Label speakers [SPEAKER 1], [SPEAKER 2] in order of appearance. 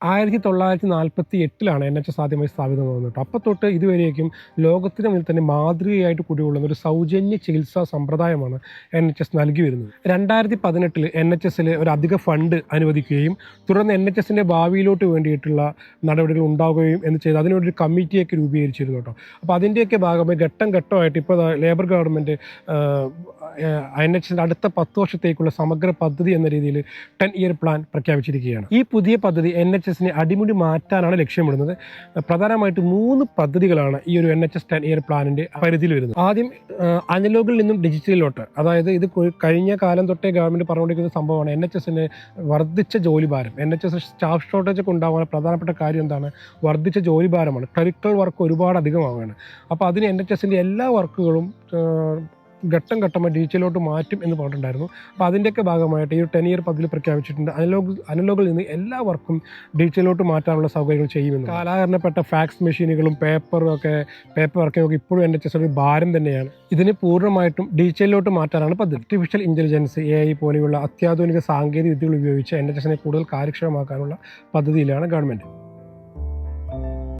[SPEAKER 1] ആയിരത്തി തൊള്ളായിരത്തി നാൽപ്പത്തി എട്ടിലാണ് എൻ എച്ച് എസ് ആദ്യമായി സ്ഥാപിതമാകുന്നത് കേട്ടോ. അപ്പോൾ തൊട്ട് ഇതുവരേക്കും ലോകത്തിന് മുന്നിൽ തന്നെ മാതൃകയായിട്ട് കുടികൊള്ളുന്ന ഒരു സൗജന്യ ചികിത്സാ സമ്പ്രദായമാണ് എൻ എച്ച് എസ് നൽകി വരുന്നത് രണ്ടായിരത്തി പതിനെട്ടിൽ എൻ എച്ച് എസിൽ ഒരു അധിക ഫണ്ട് അനുവദിക്കുകയും തുടർന്ന് എൻ എച്ച് എസിന്റെ ഭാവിയിലോട്ട് വേണ്ടിയിട്ടുള്ള നടപടികൾ ഉണ്ടാവുകയും എന്ന് ചെയ്ത് അതിനുവേണ്ടി ഒരു കമ്മിറ്റിയൊക്കെ രൂപീകരിച്ചിരുന്നു കേട്ടോ. അപ്പോൾ അതിന്റെയൊക്കെ ഭാഗമായി ഘട്ടം ഘട്ടമായിട്ട് ഇപ്പോൾ ലേബർ ഗവൺമെന്റ് എൻ എച്ചിന്റെ അടുത്ത പത്ത് വർഷത്തേക്കുള്ള സമഗ്ര പദ്ധതി എന്ന രീതിയിൽ ടെൻ ഇയർ പ്ലാൻ പ്രഖ്യാപിച്ചിരിക്കുകയാണ്. ഈ പുതിയ പദ്ധതി എൻ എച്ച് എസിനെ അടിമുടി മാറ്റാനാണ് ലക്ഷ്യമിടുന്നത്. പ്രധാനമായിട്ട് മൂന്ന് പദ്ധതികളാണ് ഈ ഒരു N H S ten year പ്ലാനിന്റെ പരിധിയിൽ വരുന്നത്. ആദ്യം അനലോഗിൽ നിന്നും ഡിജിറ്റലിലോട്ട്. അതായത് ഇത് കഴിഞ്ഞ കാലം തൊട്ടേ ഗവൺമെന്റ് പറഞ്ഞുകൊണ്ടിരിക്കുന്ന സംഭവമാണ് എൻ എച്ച് എസിന് വർദ്ധിച്ച ജോലിഭാരം. N H S staff shortage ഒക്കെ ഉണ്ടാവാൻ പ്രധാനപ്പെട്ട കാര്യം എന്താണ്? വർദ്ധിച്ച ജോലിഭാരമാണ്. ക്ലറിക്കൽ വർക്ക് ഒരുപാട് അധികമാവുകയാണ് അപ്പോൾ അതിന് എൻ എച്ച് എസിന്റെ എല്ലാ വർക്കുകളും ഘട്ടം ഘട്ടമായി ഡിജിറ്റലിലോട്ട് മാറ്റും എന്ന് പറഞ്ഞിട്ടുണ്ടായിരുന്നു. അപ്പോൾ അതിന്റെയൊക്കെ ഭാഗമായിട്ട് ഈ ഒരു ടെൻ ഇയർ പദ്ധതി പ്രഖ്യാപിച്ചിട്ടുണ്ട്. അനലോഗ് അനലോഗിൽ നിന്ന് എല്ലാ വർക്കും ഡിജിറ്റലിലോട്ട് മാറ്റാനുള്ള സൗകര്യങ്ങൾ ചെയ്യുമെന്ന്. കാലാകരണപ്പെട്ട ഫാക്സ് മെഷീനുകളും പേപ്പറും ഒക്കെ പേപ്പർ വർക്കും ഒക്കെ ഇപ്പോഴും എൻ എച്ച് എസ് ഒരു ഭാരം തന്നെയാണ്. ഇതിനെ പൂർണമായിട്ടും ഡിജിറ്റലിലോട്ട് മാറ്റാനാണ് പദ്ധതി. ആർട്ടിഫിഷ്യൽ ഇന്റലിജൻസ് എ ഐ പോലെയുള്ള അത്യാധുനിക സാങ്കേതിക വിദ്യകൾ ഉപയോഗിച്ച് എൻ എച്ച് എസിനെ കൂടുതൽ കാര്യക്ഷമമാക്കാനുള്ള പദ്ധതിയിലാണ് ഗവൺമെന്റ്